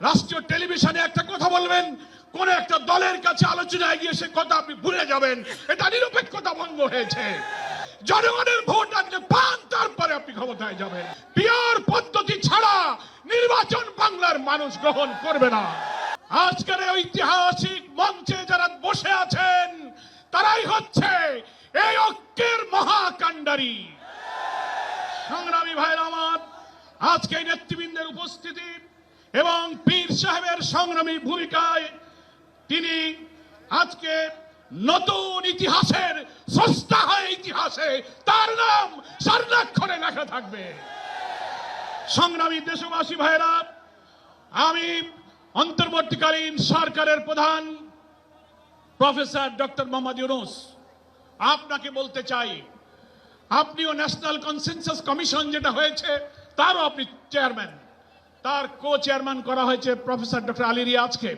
রাষ্ট্রীয় টেলিভিশনে একটা কথা বলবেন, কোন একটা দলের কাছে আলোচনায় গিয়ে সে কথা আপনি ভুলে যাবেন। এটা নিরপেক্ষতা ভঙ্গ হয়েছে। জনগণের ভোট আপনি পান, তারপরে আপনি ক্ষমতায় যাবেন। পিয়ার পদ্ধতি ছাড়া নির্বাচন বাংলার মানুষ গ্রহণ করবে না। আজকের ঐতিহাসিক মঞ্চে যারা বসে আছেন, তারাই হচ্ছে এই ঐক্যের মহাকাণ্ডারী। সংগ্রামী ভাইয়ের আমার, আজকে নেতৃবৃন্দের উপস্থিতি এবং পীর সাহেবের সংগ্রামী ভূমিকায় তিনি আজকে নতুন ইতিহাসের সস্তা হয় ইতিহাসে তার নাম স্বর্ণাক্ষরে লেখা থাকবে। সংগ্রামী দেশবাসী ভাইরা আমি অন্তর্বর্তীকালীন সরকারের প্রধান প্রফেসর ডক্টর মোহাম্মদ ইউনুস, আপনাকে বলতে চাই, আপনিও ন্যাশনাল কনসেনসাস কমিশন যেটা হয়েছে, তারও আপনি চেয়ারম্যান। তার কো চেয়ারম্যান করা হয়েছে প্রফেসর ডক্টর আলী রিয়াজকে।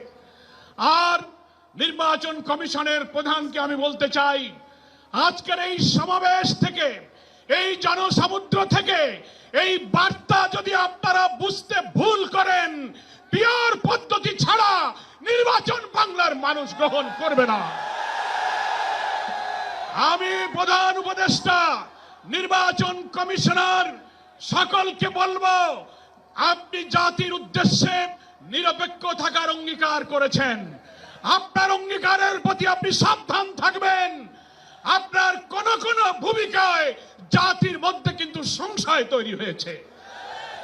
আর নির্বাচন কমিশনের প্রধানকে আমি বলতে চাই, আজকের এই সমাবেশ থেকে, এই জনসমুদ্র থেকে, এই বার্তা যদি আপনারা বুঝতে ভুল করেন, পিওর পদ্ধতি ছাড়া নির্বাচন বাংলার মানুষ গ্রহণ করবে না। আমি প্রধান উপদেষ্টা, নির্বাচন কমিশনার, সকলকে বলব আপনি জাতির উদ্দেশ্যে নিরপেক্ষ থাকার অঙ্গীকার করেছেন। আপনার অঙ্গীকারের প্রতি আপনি সাবধান থাকবেন। আপনার কোন কোন ভূমিকায় জাতির মধ্যে কিন্তু সংশয় তৈরি হয়েছে।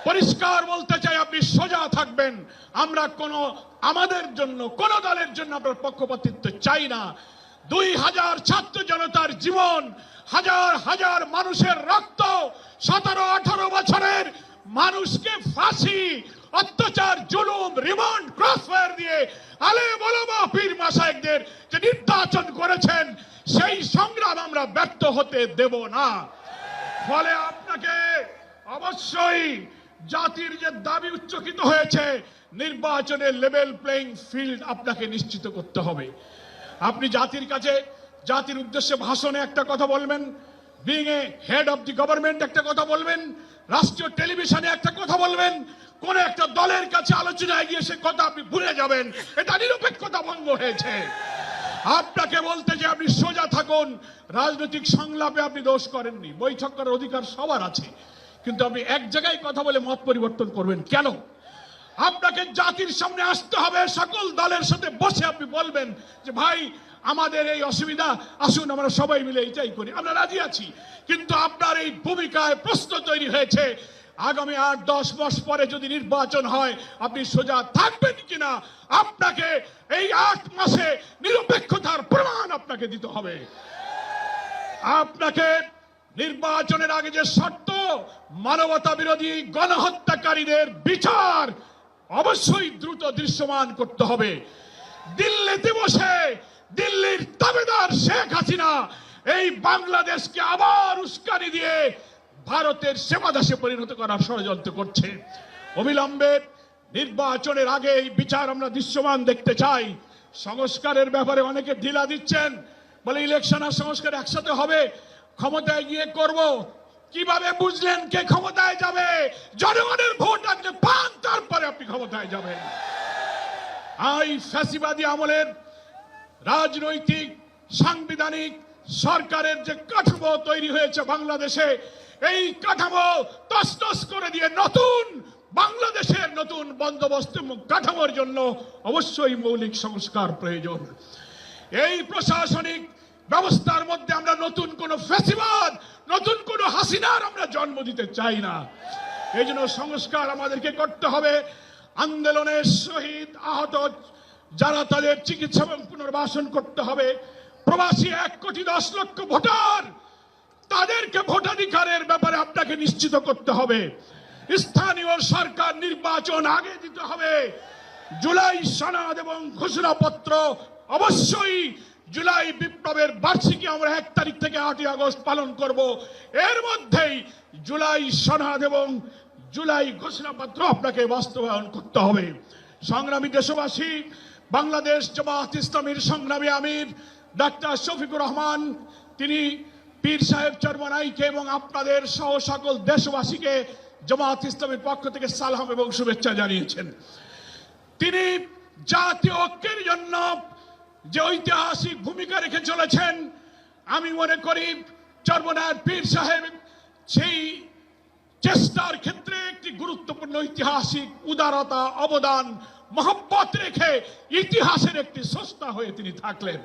পরিষ্কার বলতে চাই, আপনি সোজা থাকবেন। আমরা কোন, আমাদের জন্য, কোন দলের জন্য আপনার পক্ষপাতিত্ব চাই না। দুই হাজার ছাত্র জনতার জীবন, হাজার হাজার মানুষের রক্ত, সতেরো, আঠারো বছরের মানুষকে ফাঁসি, অত্যাচার, জুলুম, রিমান্ড, ক্রসফায়ার দিয়ে আলে বলবা পীর মাসায়কদের যে নির্যাতন করেছেন, সেই সংগ্রাম আমরা ব্যর্থ হতে দেব না। ফলে আপনাকে অবশ্যই জাতির যে দাবি উচ্চকিত হয়েছে, নির্বাচনের লেভেল প্লেইং ফিল্ড আপনাকে নিশ্চিত করতে হবে। আপনি জাতির কাছে, জাতির উদ্দেশ্যে ভাষণে একটা কথা বলবেন being a head of the government একটা কথা বলবেন রাষ্ট্রীয় টেলিভিশনে একটা কথা বলবেন, কোন একটা দলের কাছে আলোচনায় গিয়ে সে কথা আপনি ভুলে যাবেন। এটা নিরপেক্ষতা ভঙ্গ হয়েছে। আপনাকে বলতে যে আপনি সোজা থাকুন, রাজনৈতিক সংলাপে আপনি দোষ করেননি, বৈঠক করার অধিকার সবার আছে। কিন্তু আপনি এক জায়গায় কথা বলে মত পরিবর্তন করবেন কেন? আপনাকে জাতির সামনে আসতে হবে, সকল দলের সাথে বসে আপনি বলবেন যে, ভাই আমাদের এই অসুবিধা, আসুন আমরা সবাই মিলে এটাই করি। আমরা রাজি আছি, কিন্তু আপনার এই ভূমিকায় প্রশ্ন তৈরি হয়েছে, আগামী আট দশ মাস পরে যদি নির্বাচন হয়, আপনি সোজা থাকবেন কিনা? আপনাকে এই আট মাসে নিরপেক্ষতার প্রমাণ আপনাকে দিতে হবে। আপনাকে নির্বাচনের আগে যে শর্ত, মানবতা বিরোধী গণহত্যাকারীদের বিচার অবশ্যই দ্রুত দৃশ্যমান করতে হবে। দিল্লিতে বসে দিল্লির দাবেদার শেখ হাসিনা এই বাংলাদেশকে আবার উস্কানি দিয়ে ভারতের সেবাদাসে পরিণত করার ষড়যন্ত্র করছে। অবিলম্বে নির্বাচনের আগে এই বিচার আমরা দৃশ্যমান দেখতে চাই। সংস্কারের ব্যাপারে অনেকে ঢিলা দিচ্ছেন, বলে ইলেকশন আর সংস্কার একসাথে হবে, ক্ষমতায় গিয়ে করব। কীভাবে বুঝলেন কে ক্ষমতায় যাবে? জনগণের ভোট আপনি পান, তারপরে আপনি ক্ষমতায় যাবেন। এই ফ্যাসিবাদী আমলের রাজনৈতিক, সাংবিধানিক সরকারের যে কাঠামো তৈরি হয়েছে বাংলাদেশে, এই কাঠামো তসতস করে দিয়ে নতুন বাংলাদেশের নতুন বন্দোবস্ত কাঠামোর জন্য অবশ্যই মৌলিক সংস্কার প্রয়োজন। এই প্রশাসনিক ব্যবস্থার মধ্যে আমরা নতুন কোন ফেসিবাদ, নতুন কোন হাসিনার আমরা জন্ম দিতে চাই না। এই জন্য সংস্কার আমাদেরকে করতে হবে। আন্দোলনের শহীদ আহত যারা তাদের চিকিৎসা এবং পুনর্বাসন করতে হবে, প্রবাসী এক কোটি দশ লক্ষ ভোটার, তাদেরকে ভোটাধিকারের ব্যাপারে আপনাকে নিশ্চিত করতে হবে। স্থানীয় সরকার নির্বাচন আগে দিতে হবে। জুলাই সনদ এবং ঘোষণাপত্র অবশ্যই জুলাই বিপ্লবের বার্ষিকী আমরা এক তারিখ থেকে আটই আগস্ট পালন করব। এর মধ্যেই জুলাই সনদ এবং জুলাই ঘোষণাপত্র আপনাকে বাস্তবায়ন করতে হবে। সংগ্রামী দেশবাসী বাংলাদেশ জামাত ইসলামীর সংগ্রামী আমির ডাক্তার শফিকুর রহমান, তিনি পীর সাহেব চরমনাইকে এবং আপনাদের সহ সকল দেশবাসীকে জামাত ইসলামের পক্ষ থেকে সালাম এবং শুভেচ্ছা জানিয়েছেন। তিনি জাতীয় ঐক্যের জন্য যে ঐতিহাসিক ভূমিকা রেখে চলেছেন, আমি মনে করি চর্মনার পীর সাহেব সেই চেষ্টার ক্ষেত্রে একটি গুরুত্বপূর্ণ ঐতিহাসিক উদারতা, অবদান মহব্বত রেখে ইতিহাসের একটি সস্তা হয়ে তিনি থাকলেন।